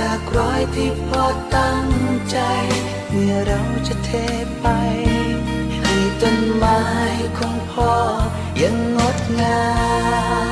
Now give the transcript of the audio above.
จากรอยที่พ่อตั้งใจ เมื่อเราจะเทไป ให้ต้นไม้ของพ่อยังงดงาม